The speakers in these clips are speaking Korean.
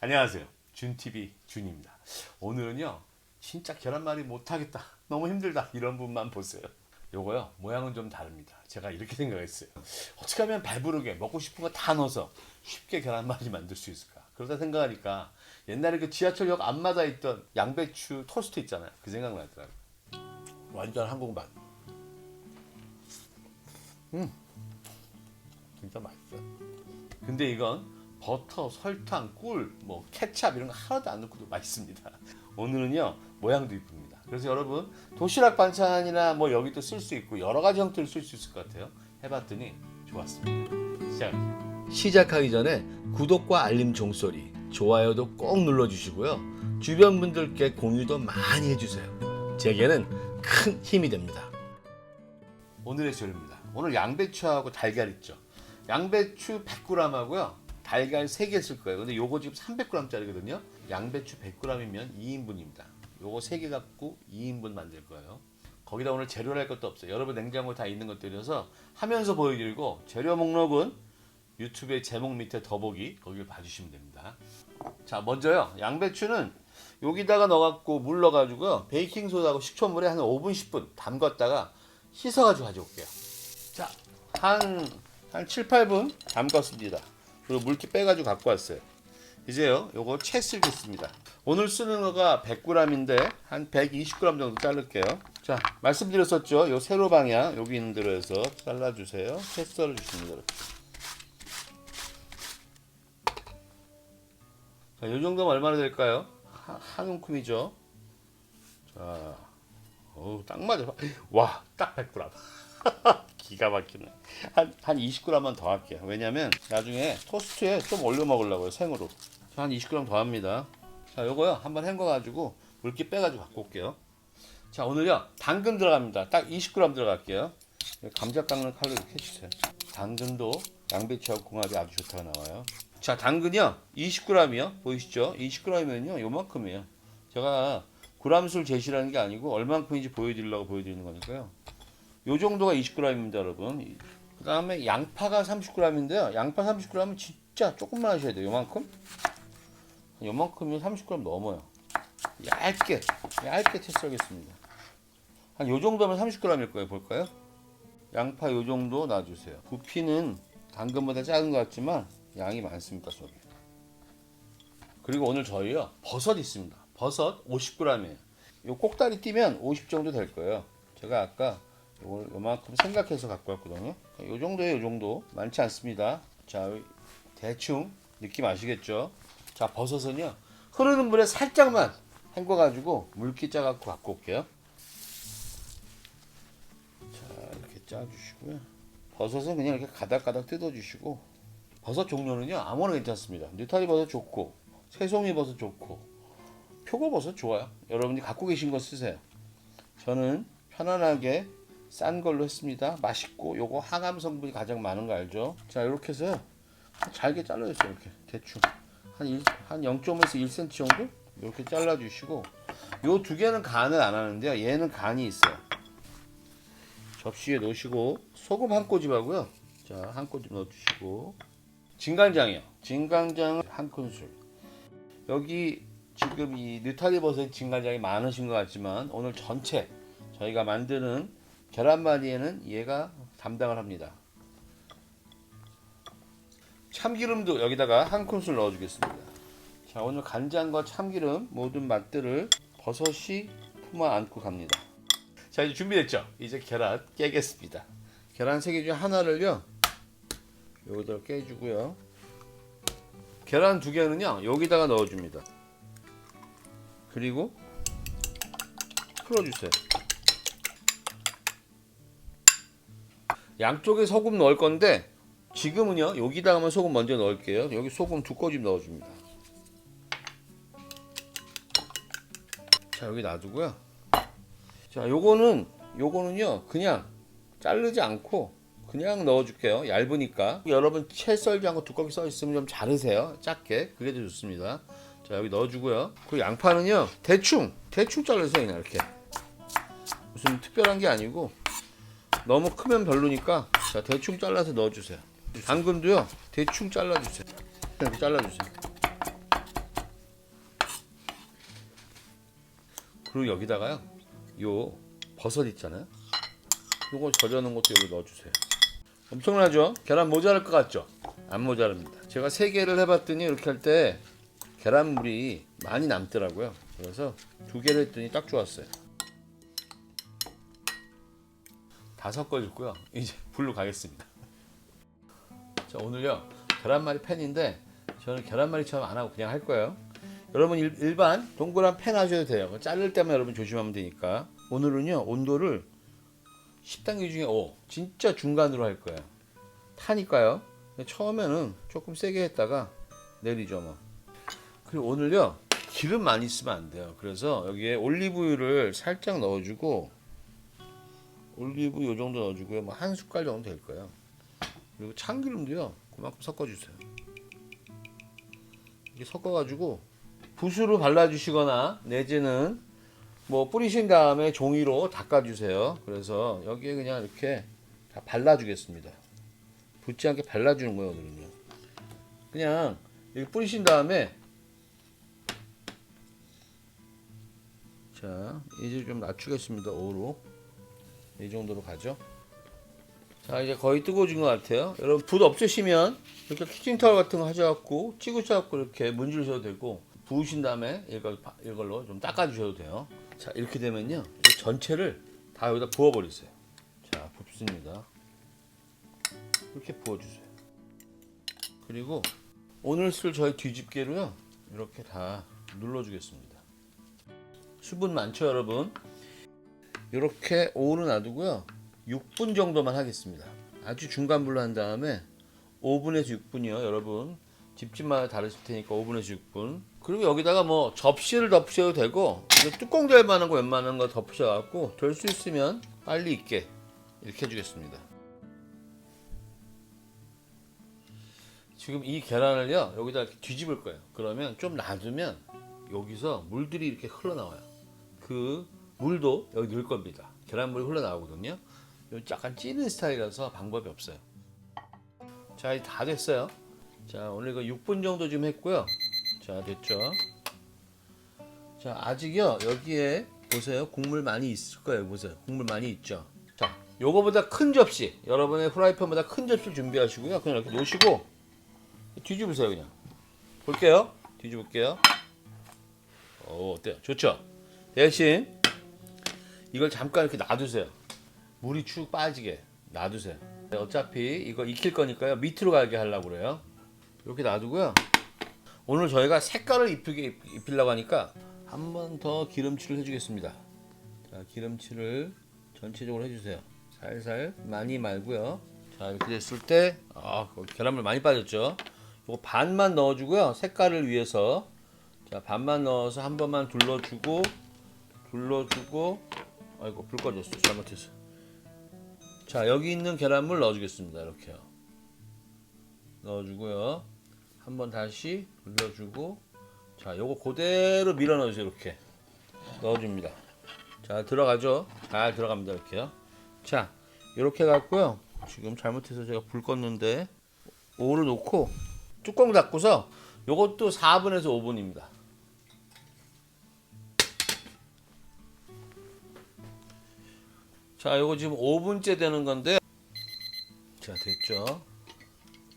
안녕하세요. 준TV 준입니다. 오늘은요, 진짜 계란말이 못하겠다. 너무 힘들다. 이런 분만 보세요. 요거요, 모양은 좀 다릅니다. 제가 이렇게 생각했어요. 어떻게 하면 배부르게 먹고 싶은 거 다 넣어서 쉽게 계란말이 만들 수 있을까? 그러다 생각하니까 옛날에 그 지하철역 앞마다 있던 양배추 토스트 있잖아요. 그 생각 나더라고요. 완전 한국 맛. 음, 진짜 맛있어요. 근데 이건 버터, 설탕, 꿀, 뭐 케찹 이런 거 하나도 안 넣고도 맛있습니다. 오늘은요 모양도 이쁩니다. 그래서 여러분 도시락 반찬이나 뭐 여기도 쓸 수 있고 여러 가지 형태로 쓸 수 있을 것 같아요. 해봤더니 좋았습니다. 시작할게요. 시작하기 전에 구독과 알림 종소리, 좋아요도 꼭 눌러주시고요. 주변 분들께 공유도 많이 해주세요. 제게는 큰 힘이 됩니다. 오늘의 재료입니다. 오늘 양배추하고 달걀 있죠. 양배추 100g하고요. 달걀 3개 쓸 거예요. 근데 요거 지금 300g짜리거든요. 양배추 100g이면 2인분입니다. 요거 3개 갖고 2인분 만들 거예요. 거기다 오늘 재료를 할 것도 없어요. 여러분 냉장고에 다 있는 것들이어서 하면서 보여드리고 재료 목록은 유튜브의 제목 밑에 더보기 거기를 봐주시면 됩니다. 자 먼저요 양배추는 여기다가 넣어갖고 물 넣어가지고 베이킹 소다하고 식초물에 한 5분 10분 담갔다가 씻어가지고 가져올게요. 자, 한, 한 7, 8분 담갔습니다. 그리고 물기 빼가지고 갖고 왔어요. 이제요, 요거 채 썰겠습니다. 오늘 쓰는 거가 100g인데, 한 120g 정도 자를게요. 자, 말씀드렸었죠? 요 세로 방향, 여기 있는 대로 해서 잘라주세요. 채 썰어주십니다. 이렇게. 자, 요 정도면 얼마나 될까요? 한, 한 움큼이죠. 자, 어우, 딱 맞아. 와, 딱 100g. 기가 막히네. 한, 한 20g만 더 할게요. 왜냐면 나중에 토스트에 좀 올려 먹으려고요. 생으로. 자, 한 20g 더 합니다. 자, 요거요. 한번 헹궈가지고 물기 빼가지고 갖고 올게요. 자, 오늘요. 당근 들어갑니다. 딱 20g 들어갈게요. 감자 깎는 칼로 이렇게 해주세요. 당근도 양배추하고 궁합이 아주 좋다고 나와요. 자, 당근이요. 20g이요. 보이시죠? 20g이면요. 요만큼이에요. 제가 그람수를 제시라는 게 아니고 얼만큼인지 보여드리려고 보여드리는 거니까요. 요 정도가 20g입니다, 여러분. 그 다음에 양파가 30g인데요. 양파 30g은 진짜 조금만 하셔야 돼요. 요만큼? 요만큼이 30g 넘어요. 얇게, 얇게 채썰겠습니다. 한 요 정도면 30g일 거예요. 볼까요? 양파 요 정도 놔주세요. 부피는 당근보다 작은 것 같지만 양이 많습니다, 속에. 그리고 오늘 저희요, 버섯 있습니다. 버섯 50g이에요. 요 꼭다리 띄면 50 정도 될 거예요. 제가 아까 요걸 요만큼 생각해서 갖고 왔거든요. 요 정도예요, 요 정도. 많지 않습니다. 자, 대충 느낌 아시겠죠? 자, 버섯은요. 흐르는 물에 살짝만 헹궈 가지고 물기 짜 갖고 갖고 올게요. 자, 이렇게 짜 주시고요. 버섯은 그냥 이렇게 가닥가닥 뜯어 주시고 버섯 종류는요. 아무나 괜찮습니다. 느타리 버섯 좋고 새송이 버섯 좋고 표고버섯 좋아요. 여러분이 갖고 계신 거 쓰세요. 저는 편안하게 싼 걸로 했습니다. 맛있고 요거 항암 성분이 가장 많은 거 알죠? 자 이렇게 해서 잘게 잘라주세요. 이렇게 대충 한, 1, 한 0.5에서 1cm 정도 이렇게 잘라주시고 요 두 개는 간을 안 하는데요. 얘는 간이 있어요. 접시에 넣으시고 소금 한 꼬집하고요. 자 한 꼬집 넣어주시고 진간장이요. 진간장 한 큰술. 여기 지금 이 느타리 버섯 진간장이 많으신 것 같지만 오늘 전체 저희가 만드는 계란말이에는 얘가 담당을 합니다. 참기름도 여기다가 한 큰술 넣어주겠습니다. 자 오늘 간장과 참기름 모든 맛들을 버섯이 품어 안고 갑니다. 자 이제 준비됐죠? 이제 계란 깨겠습니다. 계란 세 개 중에 하나를요 여기다 깨주고요. 계란 두 개는요 여기다가 넣어줍니다. 그리고 풀어주세요. 양쪽에 소금 넣을 건데 지금은요 여기다가만 소금 먼저 넣을게요. 여기 소금 두 꼬집 넣어줍니다. 자 여기 놔두고요. 자 요거는 요거는요 그냥 자르지 않고 그냥 넣어줄게요. 얇으니까 여러분 채 썰지 않고 두껍게 써 있으면 좀 자르세요. 작게 그게 더 좋습니다. 자 여기 넣어주고요. 그 양파는요 대충 대충 잘라서 그냥 이렇게 무슨 특별한 게 아니고 너무 크면 별로니까 자 대충 잘라서 넣어주세요. 당근도요 대충 잘라주세요. 이렇게 잘라주세요. 그리고 여기다가요 요 버섯 있잖아요. 요거 절여놓은 것도 여기 넣어주세요. 엄청나죠? 계란 모자랄 것 같죠? 안 모자랍니다. 제가 세 개를 해봤더니 이렇게 할 때 계란물이 많이 남더라고요. 그래서 두 개를 했더니 딱 좋았어요. 다 섞어줬고요. 이제 불로 가겠습니다. 자 오늘요 계란말이 팬인데 저는 계란말이처럼 안 하고 그냥 할 거예요. 여러분 일, 일반 동그란 팬 하셔도 돼요. 자를 때만 여러분 조심하면 되니까. 오늘은요 온도를 10단계 중에 5 진짜 중간으로 할 거예요. 타니까요. 처음에는 조금 세게 했다가 내리죠 뭐. 그리고 오늘요 기름 많이 쓰면 안 돼요. 그래서 여기에 올리브유를 살짝 넣어주고 올리브 요 정도 넣어주고요. 뭐 한 숟갈 정도 될 거예요. 그리고 참기름도요 그만큼 섞어주세요. 이렇게 섞어가지고 붓으로 발라주시거나 내지는 뭐 뿌리신 다음에 종이로 닦아주세요. 그래서 여기에 그냥 이렇게 다 발라주겠습니다. 붙지 않게 발라주는 거예요, 오늘은요. 그냥 이렇게 뿌리신 다음에 자 이제 좀 낮추겠습니다. 5로 이 정도로 가죠. 자 이제 거의 뜨거워진 것 같아요. 여러분 붓 없으시면 이렇게 키친타월 같은 거 하셔갖고 찌그셔갖고 이렇게 문지르셔도 되고 부으신 다음에 이걸 바- 이걸로 좀 닦아주셔도 돼요. 자 이렇게 되면요 이 전체를 다 여기다 부어버리세요. 자 붓습니다. 이렇게 부어주세요. 그리고 오늘 쓸 저희 뒤집개로요 이렇게 다 눌러주겠습니다. 수분 많죠 여러분? 이렇게 오로 놔두고요 6분 정도만 하겠습니다. 아주 중간 불로 한 다음에 5분에서 6분이요 여러분 집집마다 다르실 테니까 5분에서 6분 그리고 여기다가 뭐 접시를 덮으셔도 되고 뚜껑 될 만한 거 웬만한 거 덮으셔갖고 될 수 있으면 빨리 익게 이렇게 해주겠습니다. 지금 이 계란을요 여기다 이렇게 뒤집을 거예요. 그러면 좀 놔두면 여기서 물들이 이렇게 흘러나와요. 그 물도 여기 넣을 겁니다. 계란물이 흘러나오거든요. 요 약간 찌는 스타일이라서 방법이 없어요. 자, 이제 다 됐어요. 자, 오늘 이거 6분 정도 좀 했고요. 자, 됐죠? 자, 아직요, 여기에 보세요. 국물 많이 있을 거예요. 보세요. 국물 많이 있죠? 자, 요거보다 큰 접시, 여러분의 프라이팬보다 큰 접시를 준비하시고요. 그냥 이렇게 놓으시고, 뒤집으세요, 그냥. 볼게요. 뒤집을게요. 오, 어때요? 좋죠? 대신, 이걸 잠깐 이렇게 놔두세요. 물이 축 빠지게 놔두세요. 어차피 이거 익힐 거니까요. 밑으로 가게 하려고 그래요. 이렇게 놔두고요. 오늘 저희가 색깔을 입히게 입히려고 하니까 한 번 더 기름칠을 해주겠습니다. 자, 기름칠을 전체적으로 해주세요. 살살 많이 말고요. 자, 이렇게 됐을 때 아, 계란물 많이 빠졌죠. 이거 반만 넣어주고요. 색깔을 위해서 자, 반만 넣어서 한 번만 둘러주고 둘러주고 아이고 불 꺼졌어. 잘못했어. 자 여기 있는 계란물 넣어주겠습니다. 이렇게요. 넣어주고요. 한번 다시 돌려주고. 자 요거 그대로 밀어 넣어주세요 이렇게. 넣어줍니다. 자 들어가죠? 잘 들어갑니다 이렇게요. 자 이렇게 해갖고요. 지금 잘못해서 제가 불 껐는데 오를 놓고 뚜껑 닫고서 요것도 4분에서 5분입니다 자, 요거 지금 5분째 되는 건데. 자, 됐죠?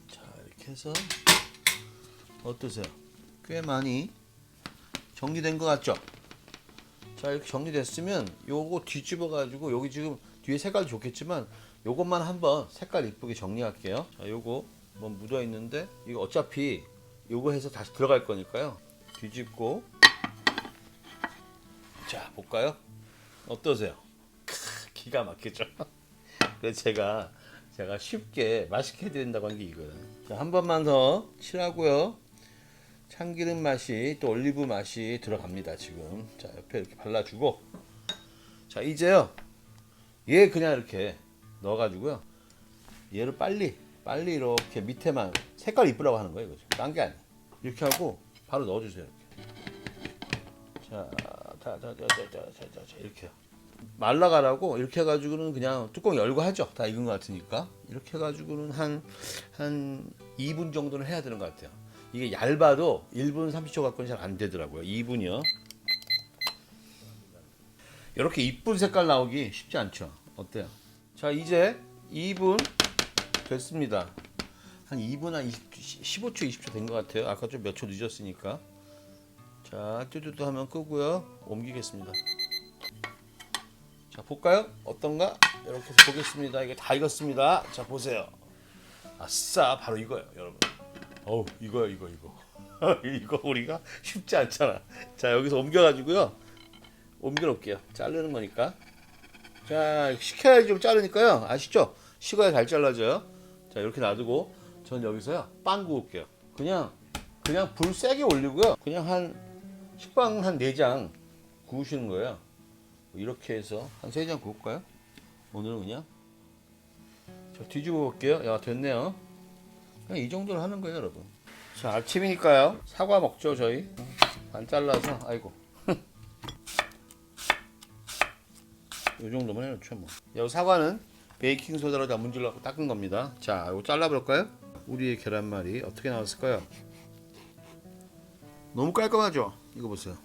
자, 이렇게 해서 어떠세요? 꽤 많이 정리된 것 같죠? 자, 이렇게 정리됐으면 요거 뒤집어 가지고 여기 지금 뒤에 색깔 좋겠지만 요것만 한번 색깔 이쁘게 정리할게요. 자, 요거 뭐 묻어 있는데 이거 어차피 요거 해서 다시 들어갈 거니까요. 뒤집고 자, 볼까요? 어떠세요? 기가 막히죠. 그래서 제가 제가 쉽게 맛있게 해드린다고 한 게 이거예요. 자, 한 번만 더 칠하고요. 참기름 맛이 또 올리브 맛이 들어갑니다. 지금 자 옆에 이렇게 발라주고 자 이제요 얘 그냥 이렇게 넣어가지고요. 얘를 빨리 빨리 이렇게 밑에만 색깔 이쁘라고 하는 거예요. 이거죠. 딴게 아니에요. 이렇게 하고 바로 넣어주세요. 이렇게. 자, 자, 자, 자, 자, 자, 자, 자, 자 이렇게요. 말라가라고 이렇게 해가지고는 그냥 뚜껑 열고 하죠. 다 익은 것 같으니까 이렇게 해가지고는 한 한 2분 정도는 해야 되는 것 같아요. 이게 얇아도 1분 30초 갖고는 잘 안 되더라고요. 2분이요. 이렇게 이쁜 색깔 나오기 쉽지 않죠. 어때요? 자 이제 2분 됐습니다. 한 2분 한 20, 15초 20초 된 것 같아요. 아까 좀 몇 초 늦었으니까. 자 뚜뚜뚜 하면 끄고요. 옮기겠습니다. 자 볼까요? 어떤가? 이렇게 해서 보겠습니다. 이게 다 익었습니다. 자 보세요. 아싸 바로 이거예요, 여러분. 어우 이거요 이거 이거. 이거 우리가 쉽지 않잖아. 자 여기서 옮겨가지고요. 옮겨 놓을게요. 자르는 거니까. 자 식혀야지 좀 자르니까요. 아시죠? 식어야 잘 잘라져요. 자 이렇게 놔두고 전 여기서요 빵 구울게요. 그냥 그냥 불 세게 올리고요. 그냥 한 식빵 한네장 구우시는 거예요. 이렇게 해서 한 세 장 구울까요? 오늘은 그냥 자 뒤집어 볼게요. 야 됐네요. 그냥 이 정도로 하는 거예요, 여러분. 자 아침이니까요. 사과 먹죠 저희. 반 잘라서 아이고. 이 정도만 해놓죠 뭐. 여기 사과는 베이킹 소다로 다 문질러서 닦은 겁니다. 자, 이거 잘라볼까요? 우리의 계란말이 어떻게 나왔을까요? 너무 깔끔하죠? 이거 보세요.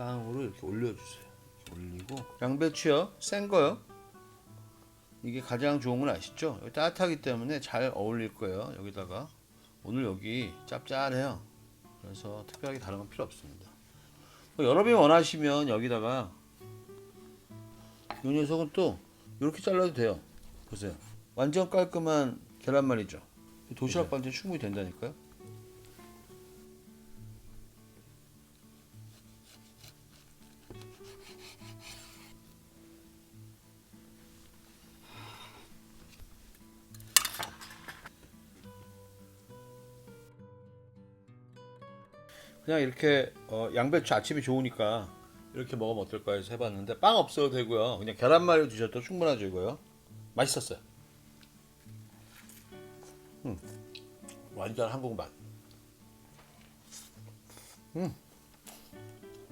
빵으로 이렇게 올려주세요. 올리고 양배추요, 센 거요. 이게 가장 좋은 건 아시죠? 따뜻하기 때문에 잘 어울릴 거예요. 여기다가 오늘 여기 짭짤해요. 그래서 특별하게 다른 건 필요 없습니다. 뭐 여러분이 원하시면 여기다가 이 녀석은 또 이렇게 잘라도 돼요. 보세요. 완전 깔끔한 계란말이죠. 도시락 반찬 충분히 된다니까요. 그냥 이렇게 어, 양배추 아침이 좋으니까 이렇게 먹으면 어떨까 해서 해봤는데 빵 없어도 되고요. 그냥 계란말이 드셔도 충분하죠 이거요. 맛있었어요. 음, 완전 한국 맛. 음,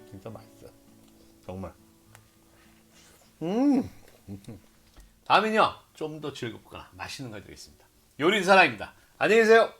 진짜 맛있어요. 정말. 음, 다음엔요 좀 더 즐겁거나 맛있는 거 드리겠습니다. 요리 사랑입니다. 안녕히 계세요.